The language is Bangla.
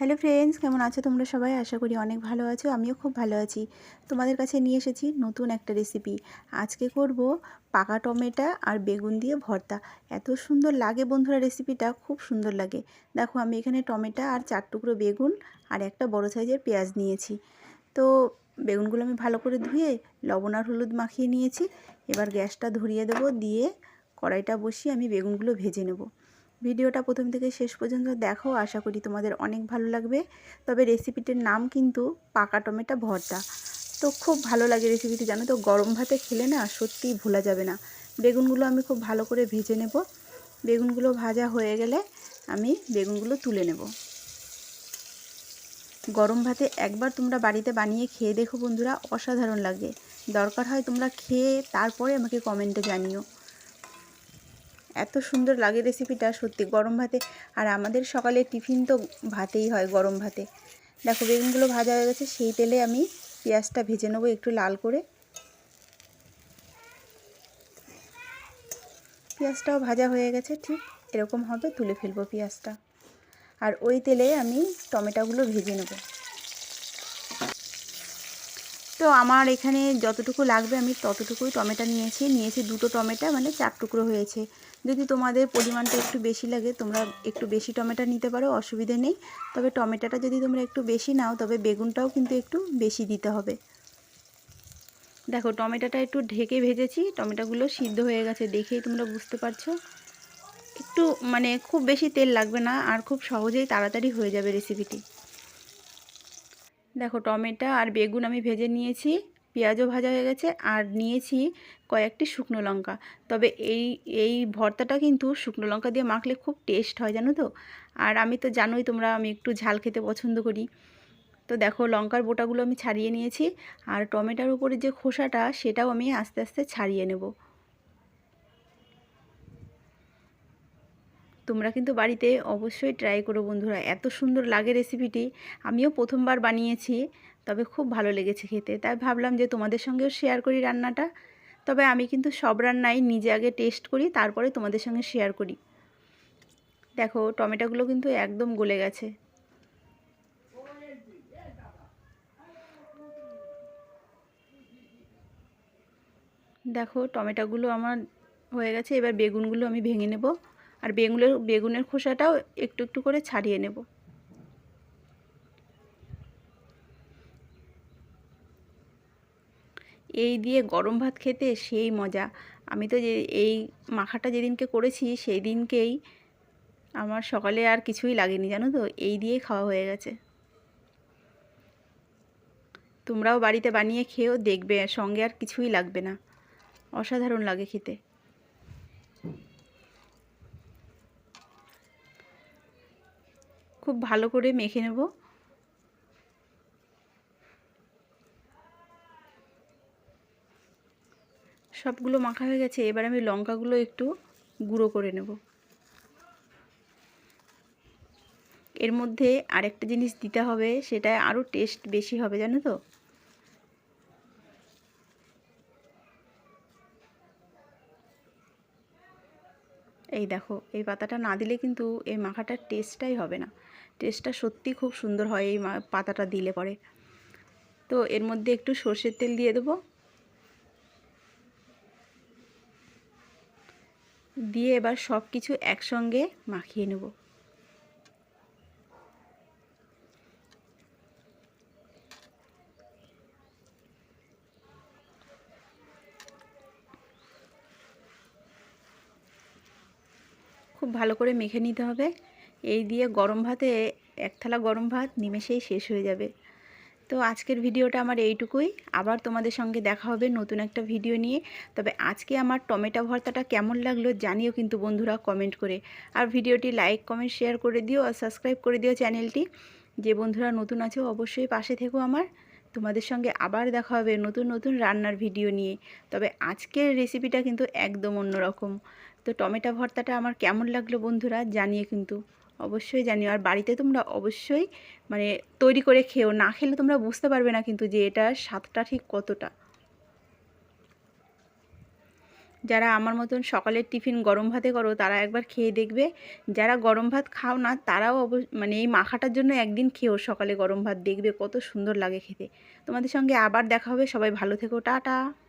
হ্যালো ফ্রেন্ডস, কেমন আছো তোমরা সবাই? আশা করি অনেক ভালো আছো, আমিও খুব ভালো আছি। তোমাদের কাছে নিয়ে এসেছি নতুন একটা রেসিপি আজকে করব পাকা টমেটো আর বেগুন দিয়ে ভর্তা। এত সুন্দর লাগে বন্ধুরা রেসিপিটা খুব সুন্দর লাগে। দেখো, আমি এখানে টমেটো আর চার টুকরো বেগুন আর একটা বড় সাইজের পেঁয়াজ নিয়েছি। তো বেগুনগুলো আমি ভালো করে ধুয়ে লবণ আর হলুদ মাখিয়ে নিয়েছি। এবার গ্যাসটা ধরিয়ে দেবো, দিয়ে কড়াইটা বসিয়ে আমি বেগুনগুলো ভেজে নেব। ভিডিওটা প্রথম থেকে শেষ পর্যন্ত দেখো, আশা করি তোমাদের অনেক ভালো লাগবে। তবে রেসিপিটির নাম কিন্তু পাকা টমেটো ভর্তা। তো খুব ভালো লাগে রেসিপিটি, জানো তো? গরম ভাতে খেলে না সত্যিই ভোলা যাবে না। বেগুনগুলো আমি খুব ভালো করে ভেজে নেব। বেগুনগুলো ভাজা হয়ে গেলে আমি বেগুনগুলো তুলে নেব। গরম ভাতে একবার তোমরা বাড়িতে বানিয়ে খেয়ে দেখো বন্ধুরা, অসাধারণ লাগে। দরকার হয় তোমরা খেয়ে তারপরে আমাকে কমেন্টে জানিও। এত সুন্দর লাগে রেসিপিটা সত্যি গরম ভাতে। আর আমাদের সকালে টিফিন তো ভাতেই হয় গরম ভাতে। দেখো, বেগুনগুলো ভাজা হয়ে গেছে, সেই তেলে আমি পেঁয়াজটা ভেজে নেব একটু লাল করে। পেঁয়াজটাও ভাজা হয়ে গেছে, ঠিক এরকম হবে, তুলে ফেলব পেঁয়াজটা। আর ওই তেলে আমি টমেটোগুলো ভেজে নেব। তো আমার এখানে যতটুকু লাগবে আমি ততটুকুই টমেটো নিয়েছি। নিয়েছি দুটো টমেটো মানে চার টুকরো হয়েছে। যদি তোমাদের পরিমাণটা একটু বেশি লাগে, তোমরা একটু বেশি টমেটো নিতে পারো, অসুবিধে নেই। তবে টমেটোটা যদি তোমরা একটু বেশি নাও, তবে বেগুনটাও কিন্তু একটু বেশি দিতে হবে। দেখো, টমেটোটা একটু ঢেকে ভেজেছি, টমেটোগুলো সিদ্ধ হয়ে গেছে দেখেই তোমরা বুঝতে পারছ। একটু মানে খুব বেশি তেল লাগবে না, আর খুব সহজেই তাড়াতাড়ি হয়ে যাবে রেসিপিটি দেখো, টমেটো আর বেগুন আমি ভেজে নিয়েছি। পেঁয়াজও ভাজা হয়ে গেছে আর নিয়েছি কয়েকটি শুকনো লঙ্কা। তবে এই এই ভর্তাটা কিন্তু শুকনো লঙ্কা দিয়ে মাখলে খুব টেস্ট হয়, জানো তো? আর আমি তো জানোই তোমরা, আমি একটু ঝাল খেতে পছন্দ করি। তো দেখো, লঙ্কার বোটাগুলো আমি ছাড়িয়ে নিয়েছি আর টমেটোর উপরে যে খোসাটা, সেটাও আমি আস্তে আস্তে ছাড়িয়ে নেব। তোমরা কিন্তু বাড়িতে অবশ্যই ট্রাই করো বন্ধুরা। এত সুন্দর লাগে রেসিপিটি আমিও প্রথমবার বানিয়েছি, তবে খুব ভালো লেগেছে খেতে। তাই ভাবলাম যে তোমাদের সঙ্গেও শেয়ার করি রান্নাটা। তবে আমি কিন্তু সব রান্নাই নিজে আগে টেস্ট করি, তারপরে তোমাদের সঙ্গে শেয়ার করি। দেখো, টমেটোগুলো কিন্তু একদম গলে গেছে। দেখো, টমেটোগুলো আমার হয়ে গেছে। এবার বেগুনগুলো আমি ভেঙে নেব। আর বেগুনের বেগুনের খোসাটাও একটু একটু করে ছাড়িয়ে নেব। এই দিয়ে গরম ভাত খেতে সেই মজা। আমি তো যে, এই মাখাটা যেদিনকে করেছি সেই দিনকেই আমার সকালে আর কিছুই লাগেনি, জানো তো? এই দিয়ে খাওয়া হয়ে গেছে। তোমরাও বাড়িতে বানিয়ে খেয়েও দেখবে, সঙ্গে আর কিছুই লাগবে না। অসাধারণ লাগে খেতে। খুব ভালো করে মেখে নেব। সবগুলো মাখা হয়ে গেছে, এবার আমি লঙ্কাগুলো একটু গুঁড়ো করে নেব। এর মধ্যে আরেকটা জিনিস দিতে হবে, সেটা আরও টেস্ট বেশি হবে, জানো তো? এই দেখো, এই পাতাটা না দিলে কিন্তু এই মাখাটার টেস্টটাই হবে না। টেস্টটা সত্যি খুব সুন্দর হয় এই পাতাটা দিলে পরে। তো এর মধ্যে একটু সর্ষের তেল দিয়ে দেবো। দিয়ে এবার সব কিছু একসঙ্গে মাখিয়ে নেব। খুব ভালো করে মেখে নিতে হবে। এই দিয়ে গরম ভাতে, এক থালা গরম ভাত নিমেষেই শেষ হয়ে যাবে। তো আজকের ভিডিওটা আমার এইটুকুই। আবার তোমাদের সঙ্গে দেখা হবে নতুন একটা ভিডিও নিয়ে। তবে আজকে আমার টমেটো ভর্তাটা কেমন লাগল জানিও কিন্তু বন্ধুরা কমেন্ট করে। আর ভিডিওটি লাইক, কমেন্ট, শেয়ার করে দিও আর সাবস্ক্রাইব করে দিও চ্যানেলটি। যে বন্ধুরা নতুন আছো অবশ্যই পাশে থেকো আমার। তোমাদের সঙ্গে আবার দেখা হবে নতুন নতুন রান্নার ভিডিও নিয়ে। তবে আজকের রেসিপিটা কিন্তু একদম অন্যরকম। তো টমেটো ভর্তাটা আমার কেমন লাগল বন্ধুরা জানিয়ে কিন্তু। অবশ্যই জানিও। আর বাড়িতে তোমরা অবশ্যই মানে তৈরি করে খেও। না খেলে তোমরা বুঝতে পারবে না কিন্তু যে এটার স্বাদটা ঠিক কতটা। যারা আমার মতন সকালের টিফিন গরম ভাতে করো, তারা একবার খেয়ে দেখবে। যারা গরম ভাত খাও না, তারাও মানে এই মাখাটার জন্য একদিন খেয়েও সকালে গরম ভাত দেখবে, কত সুন্দর লাগে খেতে। তোমাদের সঙ্গে আবার দেখা হবে, সবাই ভালো থেকো, টাটা।